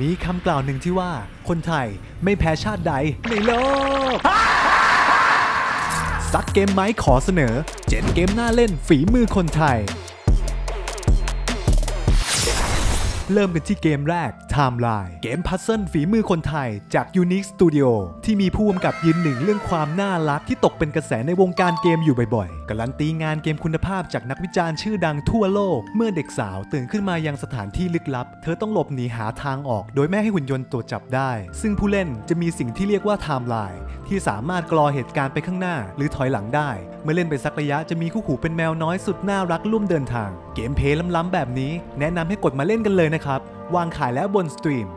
มีคำกล่าวหนึ่งที่ว่า คนไทยไม่แพ้ชาติใดในโลก ซักเกมไหมขอเสนอ เจนเกมน่าเล่นฝีมือคนไทย เริ่มกันที่เกมแรก Timeline เกมพัซเซิลฝีมือคนไทยจาก Unique Studio ที่มีผู้กำกับยืนหนึ่งเรื่องความน่ารักที่ตกเป็นกระแสในวงการเกมอยู่บ่อยๆ การันตีงานเกมคุณภาพจากนักวิจารณ์ชื่อดังทั่วโลก เมื่อเด็กสาวตื่นขึ้นมายังสถานที่ลึกลับ เธอต้องหลบหนีหาทางออก โดยไม่ให้หุ่นยนต์ตรวจจับได้ ซึ่งผู้เล่นจะมีสิ่งที่เรียกว่า Timeline ที่สามารถกรอเหตุการณ์ไปข้างหน้า หรือถอยหลังได้ เมื่อเล่นไปสักระยะจะมีคู่หูเป็นแมวน้อยสุดน่ารักร่วมเดินทาง เกมเพลย์ล้ำๆแบบนี้ แนะนำให้กดมาเล่นกันเลยนะครับวางขายแล้วบนสตรีม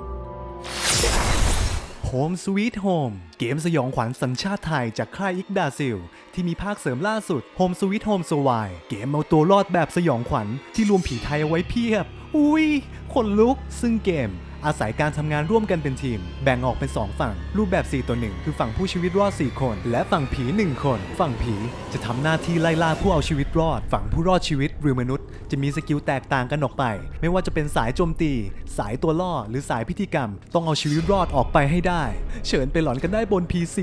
Home Sweet Home เกมสยองขวัญสัญชาติไทยจากค่ายอิกดาซิล ที่มีภาคเสริมล่าสุด Home Sweet Home s w i เกมเอาตัวรอดแบบสยองขวัญที่รวมผีไทยเอาไว้เพียบ อุ้ยขนลุกซึ่งเกม อาศัยการทำงานร่วมกันเป็นทีม แบ่งออกเป็น 2 ฝั่ง รูปแบบ 4 ตัวหนึ่งคือฝั่งผู้ชีวิตรอด 4 คน และฝั่งผี 1 คน ฝั่งผีจะทำหน้าที่ไล่ล่าผู้เอาชีวิตรอด ฝั่งผู้รอดชีวิตหรือมนุษย์ จะมีสกิลแตกต่างกันออกไป ไม่ว่าจะเป็นสายโจมตี สายตัวล่อ หรือสายพิธีกรรม ต้องเอาชีวิตรอดออกไปให้ได้เชิญไปหลอนกันได้บน PC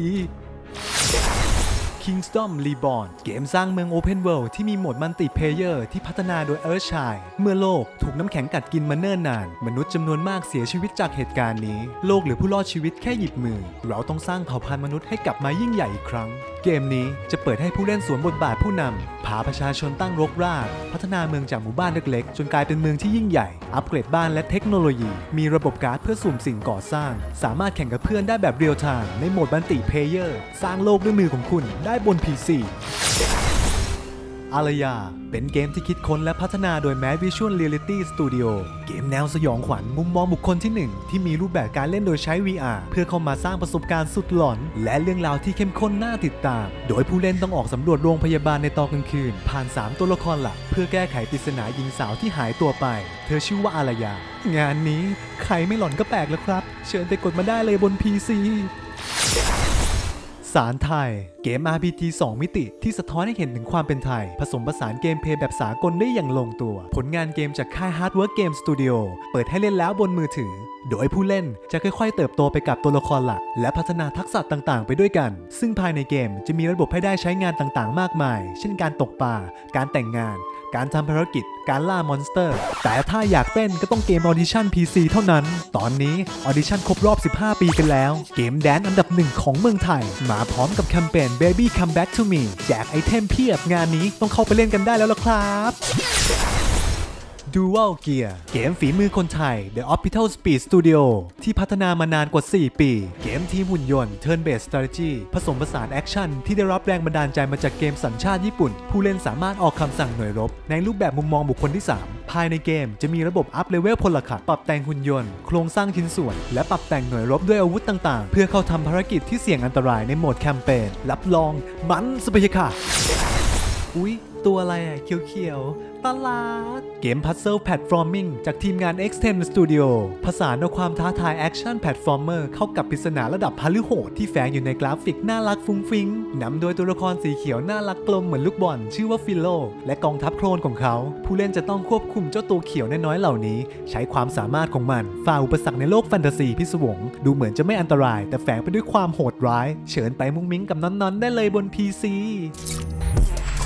Kingdom Reborn เกมสร้างเมือง Open World ที่มีโหมดมัลติเพเยอร์ที่พัฒนาโดย Earthshine เมื่อโลกถูกน้ำแข็งกัดกินมาเนิ่นนาน มนุษย์จำนวนมากเสียชีวิตจากเหตุการณ์นี้ โลกเหรือผู้รอดชีวิตแค่หยิบมือ เราต้องสร้างเผ่าพันธุ์มนุษย์ให้กลับมายิ่งใหญ่อีกครั้ง เกมนี้จะเปิดให้ผู้เล่นสวมบทบาทผู้นำ พาประชาชนตั้งรกราก พัฒนาเมืองจากหมู่บ้านเล็กๆ จนกลายเป็นเมืองที่ยิ่งใหญ่ อัปเกรดบ้านและเทคโนโลยี มีระบบการ์ดเพื่อสุ่มสิ่งก่อสร้าง สามารถแข่งกับเพื่อนได้แบบเรียลไทม์ในโหมดบันติเพเยอร์ สร้างโลกด้วยมือของคุณได้บน PC อารยา เป็นเกมที่คิดค้นและพัฒนาโดย Mad Visual Reality Studio เกมแนวสยองขวัญมุมมองบุคคลที่ 1 ที่มีรูปแบบการเล่นโดยใช้ VR เพื่อเข้ามาสร้างประสบการณ์สุดหลอน และเรื่องราวที่เข้มข้นน่าติดตาม โดยผู้เล่นต้องออกสำรวจโรงพยาบาลในตอนกลางคืน ผ่าน 3 ตัวละครหลัก เพื่อแก้ไขปริศนาหญิงสาวที่หายตัวไป เธอชื่อว่าอารยา งานนี้ใครไม่หลอนก็แปลกแล้วครับ เชิญไปกดมาได้เลยบน PC สารไทย เกม RPG 2 มิติที่สะท้อนให้เห็นถึงความเป็นไทย ผสมผสานเกมเพลย์แบบสากลได้อย่างลงตัว ผลงานเกมจากค่าย Hardwork Game Studio เปิดให้เล่นแล้วบนมือถือ โดยผู้เล่นจะค่อยๆ เติบโตไปกับตัวละครหลัก และพัฒนาทักษะต่างๆ ไปด้วยกัน ซึ่งภายในเกมจะมีระบบให้ได้ใช้งานต่างๆ มากมาย เช่นการตกปลาการแต่งงาน การทำภารกิจ การล่ามอนสเตอร์ แต่ถ้าอยากเต้นก็ต้องเกมออดิชั่น PC เท่านั้น ตอนนี้ออดิชั่นครบรอบ 15 ปีกันแล้ว เกมแดนอันดับหนึ่งของเมืองไทย มาพร้อมกับแคมเปญ Baby Come Back to Me แจกไอเทมเพียบงานนี้ต้องเข้าไปเล่นกันได้แล้วล่ะครับ Dual Gear เกมฝีมือคนไทย The Orbital Speed Studio ที่พัฒนามานานกว่า 4 ปี เกมทีมหุ่นยนต์ Turn Based Strategy ผสมผสานแอคชั่นที่ได้รับแรงบันดาลใจมาจากเกมสัญชาติญี่ปุ่น ผู้เล่นสามารถออกคำสั่งหน่วยรบ ในรูปแบบมุมมองบุคคลที่ 3 ภายในเกมจะมีระบบอัพเลเวลพลขับปรับแต่งหุ่นยนต์ โครงสร้างชิ้นส่วน และปรับแต่งหน่วยรบด้วยอาวุธต่างๆ เพื่อเข้าทำภารกิจที่เสี่ยงอันตรายในโหมดแคมเปญรับรองมันสเปยค่ะ อุ๊ย ตัวอะไรอะ เขียวๆ ตลาด เกมพัซเซิลแพลตฟอร์มิงจากทีมงาน X10 Studio ผสานเอาความท้าทายแอคชั่นแพลตฟอร์เมอร์เข้ากับปริศนาระดับฮาลือโหดที่แฝงอยู่ในกราฟิกน่ารักฟุ้งฟิ้งนำโดยตัวละครสีเขียวน่ารักกลมเหมือนลูกบอลชื่อว่าฟิโล และกองทัพโครนของเขา ผู้เล่นจะต้องควบคุมเจ้าตัวเขียวน้อยๆเหล่านี้ ใช้ความสามารถของมันฝ่าอุปสรรคในโลกแฟนตาซีพิศวง ดูเหมือนจะไม่อันตราย แต่แฝงไปด้วยความโหดร้ายเชิญไปมุ้งมิ้งกับน้อนๆได้เลยบน PC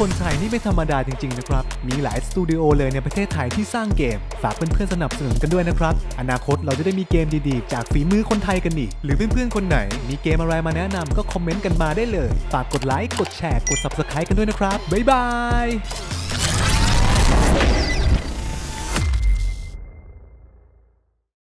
คนไทยนี่ไม่ธรรมดาจริงๆนะครับ มีหลายสตูดิโอเลยในประเทศไทยที่สร้างเกม ฝากเพื่อนๆสนับสนุนกันด้วยนะครับ อนาคตเราจะได้มีเกมดีๆ จากฝีมือคนไทยกันอีก หรือเพื่อนๆคนไหน มีเกมอะไรมาแนะนำก็คอมเมนต์กันมาได้เลย ฝากกดไลค์ กดแชร์ กด Subscribe กันด้วยนะครับ บ๊ายบาย